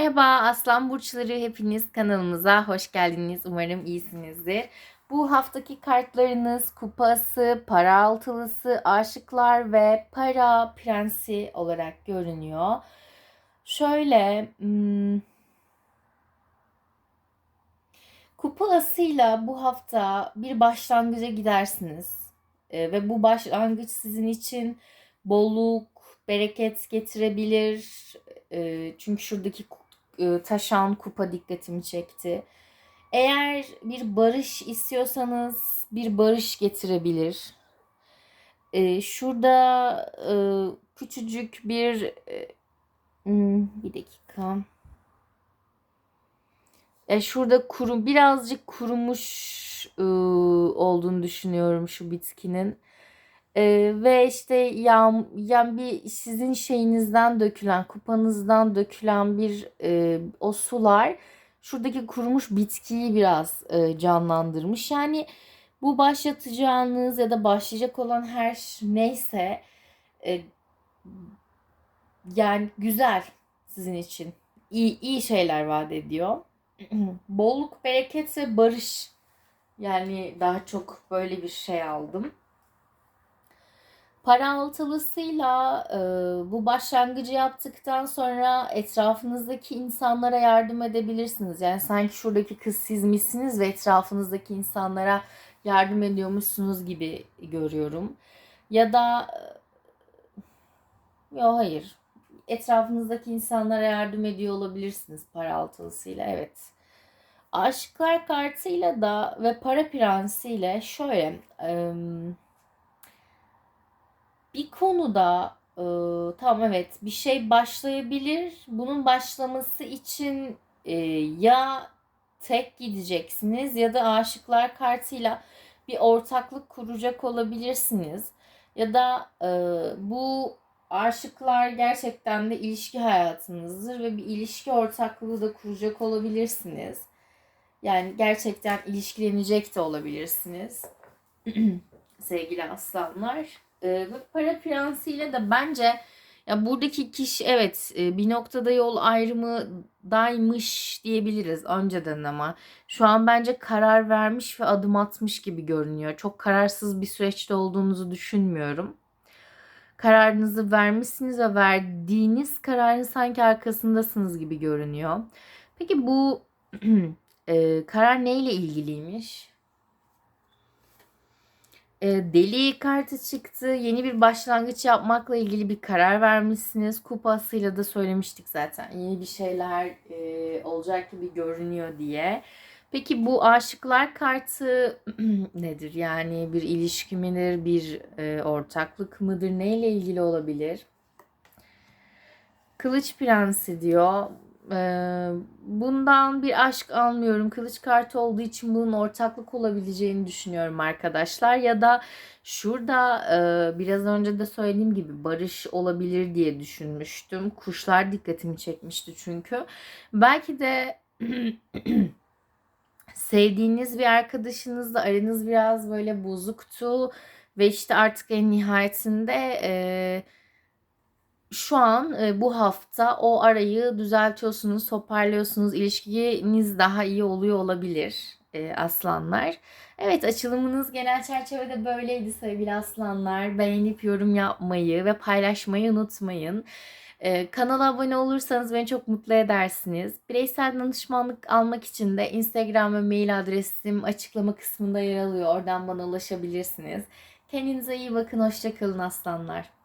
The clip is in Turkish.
Merhaba Aslan Burçları hepiniz kanalımıza hoş geldiniz. Umarım iyisinizdir. Bu haftaki kartlarınız kupası, para altılısı, aşıklar ve para prensi olarak görünüyor. Şöyle hmm, kupa asıyla bu hafta bir başlangıca gidersiniz. Ee, ve bu başlangıç sizin için bolluk, bereket getirebilir. Ee, çünkü şuradaki taşan kupa dikkatimi çekti. Eğer bir barış istiyorsanız bir barış getirebilir. Ee, şurada e, küçücük bir e, hmm, bir dakika. E, şurada kuru birazcık kurumuş e, olduğunu düşünüyorum şu bitkinin. Ee, ve işte yağm yani bir sizin şeyinizden dökülen, kupanızdan dökülen bir e, o sular şuradaki kurumuş bitkiyi biraz e, canlandırmış. Yani bu başlatacağınız ya da başlayacak olan her neyse e, yani güzel sizin için. İyi, iyi şeyler vaat ediyor. Bolluk, bereket ve barış. Yani daha çok böyle bir şey aldım. Para altılısıyla e, bu başlangıcı yaptıktan sonra etrafınızdaki insanlara yardım edebilirsiniz. Yani sanki şuradaki kız siz misiniz ve etrafınızdaki insanlara yardım ediyormuşsunuz gibi görüyorum. Ya da yok hayır. Etrafınızdaki insanlara yardım ediyor olabilirsiniz para altılısıyla. Evet. Aşıklar kartıyla da ve para prensiyle şöyle... E, bir konuda e, tamam evet bir şey başlayabilir. Bunun başlaması için e, ya tek gideceksiniz ya da aşıklar kartıyla bir ortaklık kuracak olabilirsiniz. Ya da e, bu aşıklar gerçekten de ilişki hayatınızdır ve bir ilişki ortaklığı da kuracak olabilirsiniz. Yani gerçekten ilişkilenecek de olabilirsiniz. Sevgili aslanlar. E, ve para prensiyle de bence ya buradaki kişi evet e, bir noktada yol ayrımı daymış diyebiliriz önceden ama şu an bence karar vermiş ve adım atmış gibi görünüyor. Çok kararsız bir süreçte olduğunuzu düşünmüyorum. Kararınızı vermişsiniz ve verdiğiniz kararın sanki arkasındasınız gibi görünüyor. Peki bu e, karar neyle ilgiliymiş? E, deli kartı çıktı. Yeni bir başlangıç yapmakla ilgili bir karar vermişsiniz. Kupasıyla da söylemiştik zaten. Yeni bir şeyler e, olacak gibi görünüyor diye. Peki bu aşıklar kartı nedir? Yani bir ilişki midir, bir e, ortaklık mıdır? Neyle ilgili olabilir? Kılıç Prensi diyor. Ee, bundan bir aşk almıyorum. Kılıç kartı olduğu için bunun ortaklık olabileceğini düşünüyorum arkadaşlar. Ya da şurada e, biraz önce de söylediğim gibi barış olabilir diye düşünmüştüm. Kuşlar dikkatimi çekmişti çünkü. Belki de sevdiğiniz bir arkadaşınızla aranız biraz böyle bozuktu ve işte artık en nihayetinde e, şu an e, bu hafta o arayı düzeltiyorsunuz, toparlıyorsunuz. İlişkiniz daha iyi oluyor olabilir e, aslanlar. Evet açılımınız genel çerçevede böyleydi sevgili aslanlar. Beğenip yorum yapmayı ve paylaşmayı unutmayın. Ee, kanala abone olursanız beni çok mutlu edersiniz. Bireysel danışmanlık almak için de Instagram ve mail adresim açıklama kısmında yer alıyor. Oradan bana ulaşabilirsiniz. Kendinize iyi bakın. Hoşçakalın aslanlar.